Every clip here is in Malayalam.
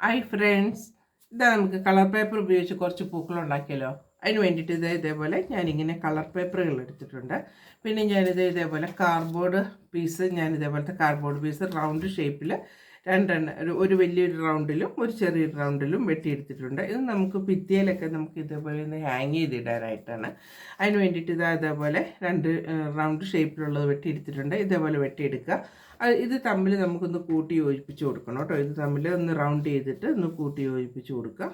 ഹായ് ഫ്രണ്ട്സ് ഇതാ നമുക്ക് കളർ പേപ്പർ ഉപയോഗിച്ച് കുറച്ച് പൂക്കൾ ഉണ്ടാക്കിയല്ലോ അതിന് വേണ്ടിയിട്ട് ഇത് ഇതേപോലെ ഞാനിങ്ങനെ കളർ പേപ്പറുകൾ എടുത്തിട്ടുണ്ട്. പിന്നെ ഞാനിത് ഇതേപോലെ കാർഡ്ബോർഡ് പീസ് ഞാൻ ഇതേപോലത്തെ കാർഡ്ബോർഡ് പീസ് റൗണ്ട് ഷേപ്പിൽ രണ്ടെണ്ണം. ഒരു ഒരു വലിയൊരു റൗണ്ടിലും ഒരു ചെറിയൊരു റൗണ്ടിലും വെട്ടിയെടുത്തിട്ടുണ്ട്. ഇത് നമുക്ക് ഭിത്തിയിലൊക്കെ നമുക്ക് ഇതേപോലെ ഒന്ന് ഹാങ് ചെയ്തിടാനായിട്ടാണ്. അതിന് വേണ്ടിയിട്ട് ഇതാ ഇതേപോലെ രണ്ട് റൗണ്ട് ഷേപ്പിലുള്ളത് വെട്ടിയെടുത്തിട്ടുണ്ട്. ഇതേപോലെ വെട്ടിയെടുക്കുക. ഇത് തമ്മിൽ നമുക്കൊന്ന് കൂട്ടി യോജിപ്പിച്ച് കൊടുക്കണം കേട്ടോ. ഇത് തമ്മിൽ ഒന്ന് റൗണ്ട് ചെയ്തിട്ട് ഒന്ന് കൂട്ടി യോജിപ്പിച്ച് കൊടുക്കുക.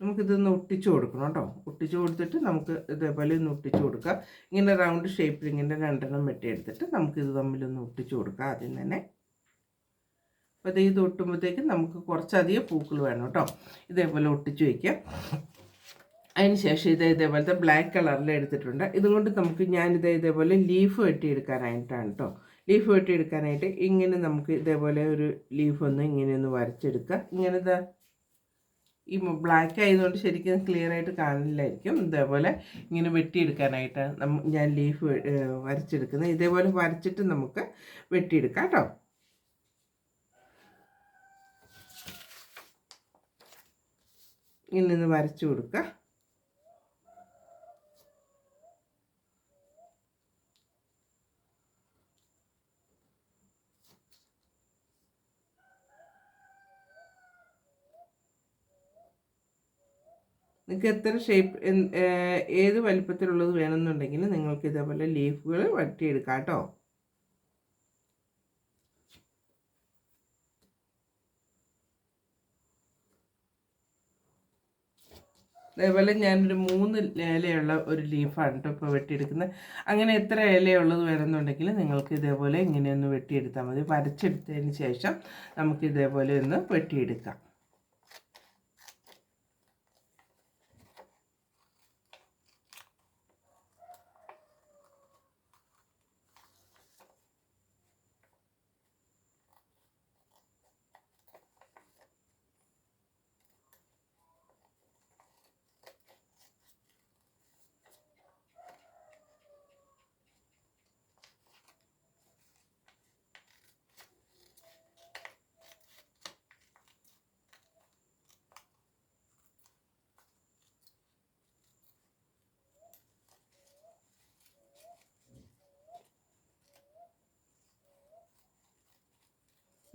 നമുക്കിതൊന്ന് ഒട്ടിച്ചു കൊടുക്കണം കേട്ടോ. ഒട്ടിച്ചു കൊടുത്തിട്ട് നമുക്ക് ഇതേപോലെ ഒന്ന് ഒട്ടിച്ചു കൊടുക്കുക. ഇങ്ങനെ റൗണ്ട് ഷേപ്പിൽ ഇങ്ങനെ രണ്ടെണ്ണം വെട്ടിയെടുത്തിട്ട് നമുക്കിത് തമ്മിലൊന്ന് ഒട്ടിച്ചു കൊടുക്കാം ആദ്യം തന്നെ. അപ്പോൾ ഇത് ഇത് ഒട്ടുമ്പോഴത്തേക്കും നമുക്ക് കുറച്ചധികം പൂക്കൾ വേണം കേട്ടോ. ഇതേപോലെ ഒട്ടിച്ചു വയ്ക്കുക അതിന് ശേഷം ഇത് ഇതേപോലത്തെ ബ്ലാക്ക് കളറിൽ എടുത്തിട്ടുണ്ട്. ഇതുകൊണ്ട് നമുക്ക് ഞാനിത് ഇതേപോലെ ലീഫ് വെട്ടിയെടുക്കാനായിട്ടാണ് കേട്ടോ. ലീഫ് വെട്ടിയെടുക്കാനായിട്ട് ഇങ്ങനെ നമുക്ക് ഇതേപോലെ ഒരു ലീഫ് ഒന്ന് ഇങ്ങനെ ഒന്ന് വരച്ചെടുക്കുക. ഇങ്ങനെ ഈ ബ്ലാക്ക് ആയതുകൊണ്ട് ശരിക്കും ക്ലിയർ ആയിട്ട് കാണില്ലായിരിക്കും. ഇതേപോലെ ഇങ്ങനെ വെട്ടിയെടുക്കാനായിട്ട് ഞാൻ ലീഫ് വരച്ചെടുക്കുന്നത്. ഇതേപോലെ വരച്ചിട്ട് നമുക്ക് വെട്ടിയെടുക്കാം കേട്ടോ. ഇങ്ങനെ വരച്ചു കൊടുക്കുക. നിങ്ങൾക്ക് എത്ര ഷേപ്പ് ഏത് വലിപ്പത്തിലുള്ളത് വേണമെന്നുണ്ടെങ്കിൽ നിങ്ങൾക്ക് ഇതേപോലെ ലീഫുകൾ വട്ടിയെടുക്കാം കേട്ടോ. അതേപോലെ ഞാനൊരു മൂന്ന് ഇലയുള്ള ഒരു ലീഫാണ് കേട്ടോ ഇപ്പോൾ വെട്ടിയെടുക്കുന്നത്. അങ്ങനെ എത്ര ഇലയുള്ളത് വേണമെന്നുണ്ടെങ്കിൽ നിങ്ങൾക്ക് ഇതേപോലെ ഇങ്ങനെയൊന്ന് വെട്ടിയെടുത്താൽ മതി. വരച്ചെടുത്തതിന് ശേഷം നമുക്ക് ഇതേപോലെ ഒന്ന് വെട്ടിയെടുക്കാം.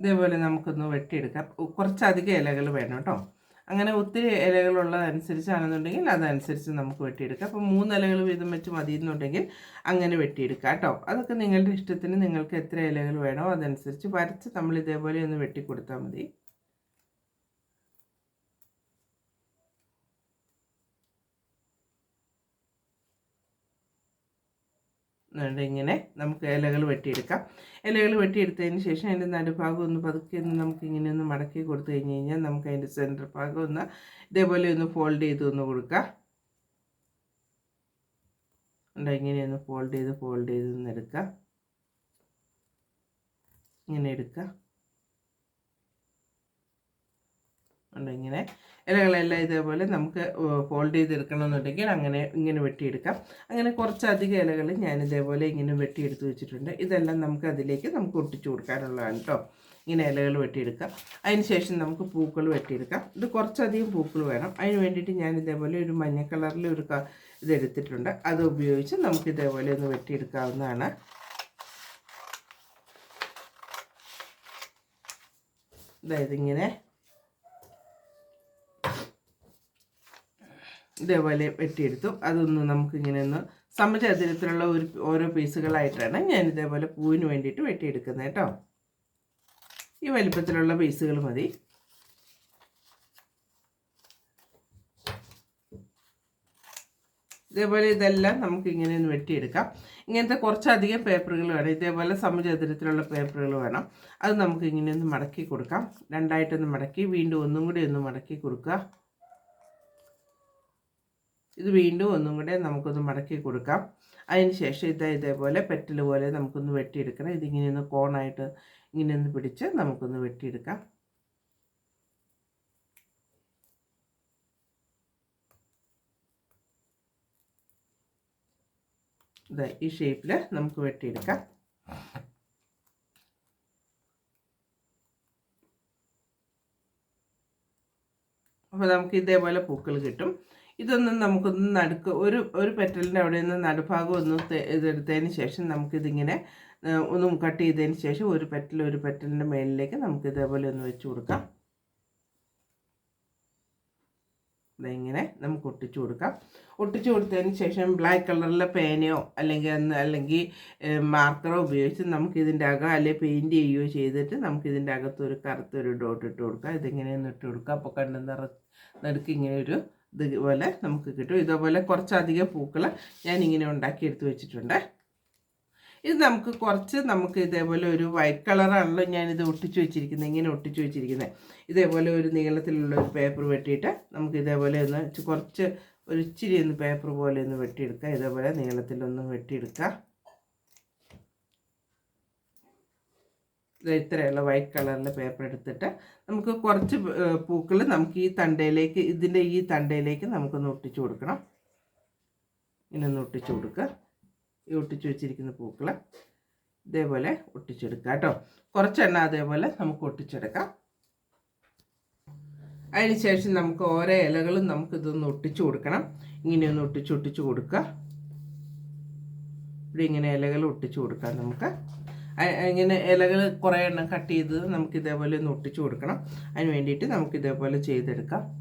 ഇതേപോലെ നമുക്കൊന്ന് വെട്ടിയെടുക്കാം. കുറച്ചധികം ഇലകൾ വേണം കേട്ടോ. അങ്ങനെ ഒത്തിരി ഇലകളുള്ളതനുസരിച്ചാണെന്നുണ്ടെങ്കിൽ അതനുസരിച്ച് നമുക്ക് വെട്ടിയെടുക്കാം. അപ്പോൾ മൂന്ന് ഇലകൾ വീതം വെച്ച് മതി എന്നുണ്ടെങ്കിൽ അങ്ങനെ വെട്ടിയെടുക്കാം കേട്ടോ. അതൊക്കെ നിങ്ങളുടെ ഇഷ്ടത്തിന് നിങ്ങൾക്ക് എത്ര ഇലകൾ വേണോ അതനുസരിച്ച് വരച്ച് നമ്മൾ ഇതേപോലെ ഒന്ന് വെട്ടിക്കൊടുത്താൽ മതി. ഇങ്ങനെ നമുക്ക് ഇലകൾ വെട്ടിയെടുക്കാം. ഇലകൾ വെട്ടിയെടുത്തതിന് ശേഷം അതിന്റെ നടുഭാഗം ഒന്ന് പതുക്കെ ഒന്ന് നമുക്ക് ഇങ്ങനെ ഒന്ന് മടക്കി കൊടുത്തു കഴിഞ്ഞ് കഴിഞ്ഞാൽ നമുക്ക് അതിന്റെ സെന്റർ ഭാഗം ഒന്ന് ഇതേപോലെ ഒന്ന് ഫോൾഡ് ചെയ്ത് ഒന്ന് കൊടുക്കാം. ഉണ്ടോ ഇങ്ങനെ ഒന്ന് ഫോൾഡ് ചെയ്ത് ഫോൾഡ് ചെയ്ത് ഒന്ന് എടുക്കുക ഇങ്ങനെ എടുക്കുക ഉണ്ട് ഇങ്ങനെ? ഇലകളെല്ലാം ഇതേപോലെ നമുക്ക് ഫോൾഡ് ചെയ്തെടുക്കണമെന്നുണ്ടെങ്കിൽ അങ്ങനെ ഇങ്ങനെ വെട്ടിയെടുക്കാം. അങ്ങനെ കുറച്ചധികം ഇലകൾ ഞാൻ ഇതേപോലെ ഇങ്ങനെ വെട്ടിയെടുത്ത് വെച്ചിട്ടുണ്ട്. ഇതെല്ലാം നമുക്ക് അതിലേക്ക് നമുക്ക് ഒട്ടിച്ചു കൊടുക്കാനുള്ളതാണ് കേട്ടോ ഇങ്ങനെ ഇലകൾ വെട്ടിയെടുക്കാം. അതിന് ശേഷം നമുക്ക് പൂക്കൾ വെട്ടിയെടുക്കാം. ഇത് കുറച്ചധികം പൂക്കൾ വേണം. അതിന് വേണ്ടിയിട്ട് ഞാൻ ഇതേപോലെ ഒരു മഞ്ഞ കളറിൽ ഒരു ഇതെടുത്തിട്ടുണ്ട് അത് ഉപയോഗിച്ച് നമുക്ക് ഇതേപോലെ ഒന്ന് വെട്ടിയെടുക്കാവുന്നതാണ്. അതായത് ഇങ്ങനെ ഇതേപോലെ വെട്ടിയെടുത്തു. അതൊന്ന് നമുക്കിങ്ങനെ ഒന്ന് സമചതുരത്തിലുള്ള ഒരു ഓരോ പീസുകളായിട്ടാണ് ഞാൻ ഇതേപോലെ പൂവിന് വേണ്ടിയിട്ട് വെട്ടിയെടുക്കുന്നത് കേട്ടോ. ഈ വലിപ്പത്തിലുള്ള പീസുകൾ മതി. ഇതേപോലെ ഇതെല്ലാം നമുക്ക് ഇങ്ങനെ ഒന്ന് വെട്ടിയെടുക്കാം. ഇങ്ങനത്തെ കുറച്ചധികം പേപ്പറുകൾ വേണം. ഇതേപോലെ സമചതുരത്തിലുള്ള പേപ്പറുകൾ വേണം. അത് നമുക്ക് ഇങ്ങനെ ഒന്ന് മടക്കി കൊടുക്കാം. രണ്ടായിട്ടൊന്ന് മടക്കി വീണ്ടും ഒന്നും കൂടി ഒന്ന് മടക്കി കൊടുക്കുക. ഇത് വീണ്ടും ഒന്നും കൂടെ നമുക്കൊന്ന് മടക്കി കൊടുക്കാം. അതിന് ശേഷം ഇത് ഇതേപോലെ പെറ്റൽ പോലെ നമുക്കൊന്ന് വെട്ടിയെടുക്കണം. ഇതിങ്ങനെ ഒന്ന് കോണായിട്ട് ഇങ്ങനെ ഒന്ന് പിടിച്ച് നമുക്കൊന്ന് വെട്ടിയെടുക്കാം. ഇതാ ഈ ഷേപ്പിൽ നമുക്ക് വെട്ടിയെടുക്കാം. അപ്പോൾ നമുക്ക് ഇതേപോലെ പൂക്കൾ കിട്ടും. ഇതൊന്നും നമുക്കൊന്ന് നടുക്ക് ഒരു ഒരു പെറ്റലിന്റെ അവിടെ നിന്ന് നടുഭാഗം ഒന്ന് ഇതെടുത്തതിന് ശേഷം നമുക്കിതിങ്ങനെ ഒന്ന് കട്ട് ചെയ്തതിന് ശേഷം ഒരു പെറ്റൽ ഒരു പെറ്റലിന്റെ മേലിലേക്ക് നമുക്ക് ഇതേപോലെ ഒന്ന് വെച്ച് കൊടുക്കാം. ഇങ്ങനെ നമുക്ക് ഒട്ടിച്ചു കൊടുക്കാം. ഒട്ടിച്ചു കൊടുത്തതിന് ശേഷം ബ്ലാക്ക് കളറിലെ പേനയോ അല്ലെങ്കിൽ അല്ലെങ്കിൽ മാർക്കറോ ഉപയോഗിച്ച് നമുക്ക് ഇതിന്റെ അകം അല്ലെങ്കിൽ പെയിന്റ് ചെയ്യുകയോ ചെയ്തിട്ട് നമുക്ക് ഇതിന്റെ അകത്തൊരു കറുത്തൊരു ഡോട്ട് ഇട്ട് കൊടുക്കാം. ഇതിങ്ങനെയൊന്ന് ഇട്ട് കൊടുക്കാം. അപ്പോൾ കണ്ണ് നിറ നടുക്ക് ഇങ്ങനെ ഒരു ഇതുപോലെ നമുക്ക് കിട്ടും. ഇതേപോലെ കുറച്ചധികം പൂക്കൾ ഞാൻ ഇങ്ങനെ ഉണ്ടാക്കി എടുത്ത് വെച്ചിട്ടുണ്ട്. ഇത് നമുക്ക് കുറച്ച് നമുക്ക് ഇതേപോലെ ഒരു വൈറ്റ് കളറാണല്ലോ ഞാനിത് ഒട്ടിച്ചു വെച്ചിരിക്കുന്നത്. ഇങ്ങനെ ഒട്ടിച്ചു വെച്ചിരിക്കുന്നത്. ഇതേപോലെ ഒരു നീളത്തിലുള്ള ഒരു പേപ്പർ വെട്ടിയിട്ട് നമുക്ക് ഇതേപോലെ ഒന്ന് കുറച്ച് ഒരു ഇച്ചിരി ഒന്ന് പേപ്പർ പോലെ ഒന്ന് വെട്ടിയെടുക്കുക ഇതേപോലെ നീളത്തിലൊന്ന് വെട്ടിയെടുക്കുക ഇത്രയുള്ള വൈറ്റ് കളറിലെ പേപ്പർ എടുത്തിട്ട് നമുക്ക് കുറച്ച് പൂക്കൾ നമുക്ക് ഈ തണ്ടയിലേക്ക് ഇതിന്റെ ഈ തണ്ടയിലേക്ക് നമുക്കൊന്ന് ഒട്ടിച്ചു കൊടുക്കണം. ഇങ്ങനെ ഒന്ന് ഒട്ടിച്ചു കൊടുക്കുക. ഈ ഒട്ടിച്ചു വെച്ചിരിക്കുന്ന പൂക്കൾ ഇതേപോലെ ഒട്ടിച്ചെടുക്കുക കേട്ടോ. കുറച്ചെണ്ണ അതേപോലെ നമുക്ക് ഒട്ടിച്ചെടുക്കാം. അതിന് ശേഷം നമുക്ക് ഓരോ ഇലകളും നമുക്ക് ഇതൊന്ന് ഒട്ടിച്ചു കൊടുക്കണം. ഇങ്ങനെയൊന്ന് ഒന്ന് ഒട്ടിച്ച് കൊടുക്കുക. ഇവിടെ ഇങ്ങനെ ഇലകൾ ഒട്ടിച്ചു കൊടുക്കാം നമുക്ക്. ഇങ്ങനെ ഇലകൾ കുറേ എണ്ണം കട്ട് ചെയ്ത് നമുക്ക് ഇതേപോലെ ഒന്ന് ഒട്ടിച്ചു കൊടുക്കണം. അതിന് വേണ്ടിയിട്ട് നമുക്ക് ഇതേപോലെ ചെയ്തെടുക്കാം.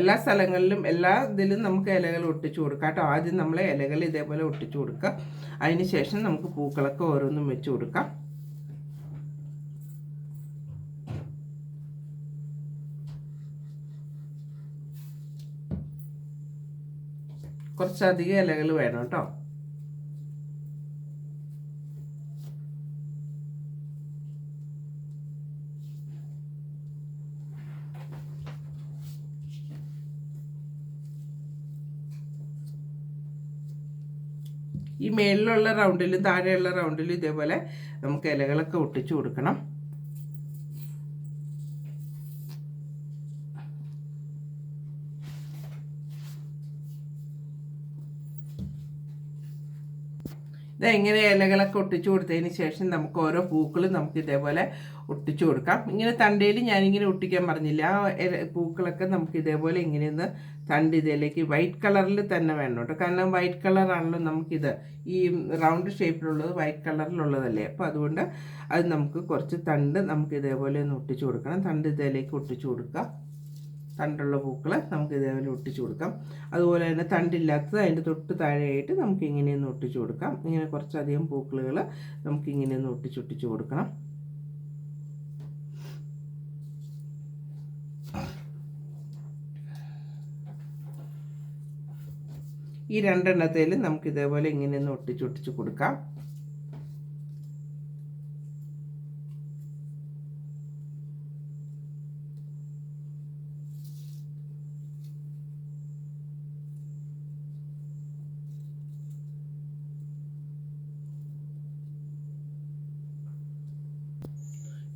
എല്ലാ സ്ഥലങ്ങളിലും എല്ലാ ഇതിലും നമുക്ക് ഇലകൾ ഒട്ടിച്ചു കൊടുക്കാം കേട്ടോ. ആദ്യം നമ്മൾ ഇലകൾ ഇതേപോലെ ഒട്ടിച്ചു കൊടുക്കുക അതിന് ശേഷം നമുക്ക് പൂക്കളൊക്കെ ഓരോന്നും വെച്ച് കൊടുക്കാം. കുറച്ചധികം ഇലകൾ വേണം കേട്ടോ. ഈ മേളിലുള്ള റൗണ്ടിലും താഴെയുള്ള റൗണ്ടിലും ഇതേപോലെ നമുക്ക് ഇലകളൊക്കെ ഒട്ടിച്ചു കൊടുക്കണം. ഇതെങ്ങനെ ഇലകളൊക്കെ ഒട്ടിച്ചു കൊടുത്തതിന് ശേഷം നമുക്ക് ഓരോ പൂക്കളും നമുക്ക് ഇതേപോലെ ഒട്ടിച്ചു കൊടുക്കാം. ഇങ്ങനെ തണ്ടയിൽ ഞാനിങ്ങനെ ഒട്ടിക്കാൻ പറഞ്ഞില്ല? ആ പൂക്കളൊക്കെ നമുക്ക് ഇതേപോലെ ഇങ്ങനെ ഒന്ന് തണ്ട് ഇതിലേക്ക് വൈറ്റ് കളറിൽ തന്നെ വേണം കേട്ടോ. കാരണം വൈറ്റ് കളറാണല്ലോ നമുക്കിത് ഈ റൗണ്ട് ഷേപ്പിലുള്ളത് വൈറ്റ് കളറിലുള്ളതല്ലേ അപ്പോൾ അതുകൊണ്ട് അത് നമുക്ക് കുറച്ച് തണ്ട് നമുക്ക് ഇതേപോലെ ഒന്ന് ഒട്ടിച്ചു കൊടുക്കണം. തണ്ട് ഇതിലേക്ക് ഒട്ടിച്ചു കൊടുക്കുക. തണ്ടുള്ള പൂക്കൾ നമുക്ക് ഇതേപോലെ ഒട്ടിച്ചു കൊടുക്കാം. അതുപോലെ തന്നെ തണ്ടില്ലാത്തത് അതിന്റെ തൊട്ട് താഴെയായിട്ട് നമുക്ക് ഇങ്ങനെയൊന്ന് ഒട്ടിച്ചു കൊടുക്കാം. ഇങ്ങനെ കുറച്ചധികം പൂക്കളുകൾ നമുക്ക് ഇങ്ങനെയൊന്ന് ഒട്ടിച്ചൊട്ടിച്ച് കൊടുക്കണം. ഈ രണ്ടെണ്ണത്തേലും നമുക്ക് ഇതേപോലെ ഇങ്ങനെ ഒന്ന് ഒട്ടിച്ചൊട്ടിച്ച് കൊടുക്കാം.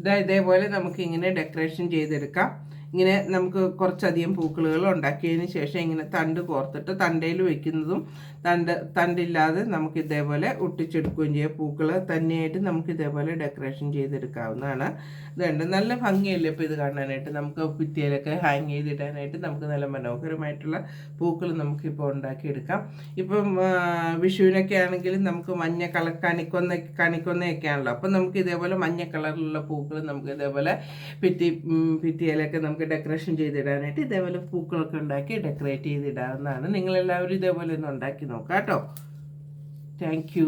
ഇതാ ഇതേപോലെ നമുക്ക് ഇങ്ങനെ ഡെക്കറേഷൻ ചെയ്തെടുക്കാം. ഇങ്ങനെ നമുക്ക് കുറച്ചധികം പൂക്കളുകൾ ഉണ്ടാക്കിയതിന് ശേഷം ഇങ്ങനെ തണ്ട് കോർത്തിട്ട് തണ്ടയിൽ വെക്കുന്നതും തണ്ട് തണ്ടില്ലാതെ നമുക്ക് ഇതേപോലെ ഒട്ടിച്ചെടുക്കുകയും ചെയ്യാം. പൂക്കൾ തന്നെയായിട്ട് നമുക്ക് ഇതേപോലെ ഡെക്കറേഷൻ ചെയ്തെടുക്കാവുന്നതാണ്. ഇതുണ്ട് നല്ല ഭംഗിയല്ലേ ഇപ്പോൾ ഇത് കാണാനായിട്ട്? നമുക്ക് ഭിത്തിയിലൊക്കെ ഹാങ് ചെയ്തിടാനായിട്ട് നമുക്ക് നല്ല മനോഹരമായിട്ടുള്ള പൂക്കൾ നമുക്കിപ്പോൾ ഉണ്ടാക്കിയെടുക്കാം. ഇപ്പം വിഷുവിനൊക്കെ ആണെങ്കിൽ നമുക്ക് മഞ്ഞ കളർ കണിക്കൊന്ന കണിക്കൊന്നയൊക്കെ ആണല്ലോ അപ്പം നമുക്ക് ഇതേപോലെ മഞ്ഞ കളറിലുള്ള പൂക്കൾ നമുക്ക് ഇതേപോലെ ഭിത്തി ഭിത്തിയിലൊക്കെ നമുക്ക് ഡെക്കറേഷൻ ചെയ്തിടാനായിട്ട് ഇതേപോലെ പൂക്കളൊക്കെ ഉണ്ടാക്കി ഡെക്കറേറ്റ് ചെയ്തിടാവുന്നതാണ്. നിങ്ങളെല്ലാവരും ഇതേപോലെ ഒന്ന് ഉണ്ടാക്കി നോക്കാം കേട്ടോ താങ്ക്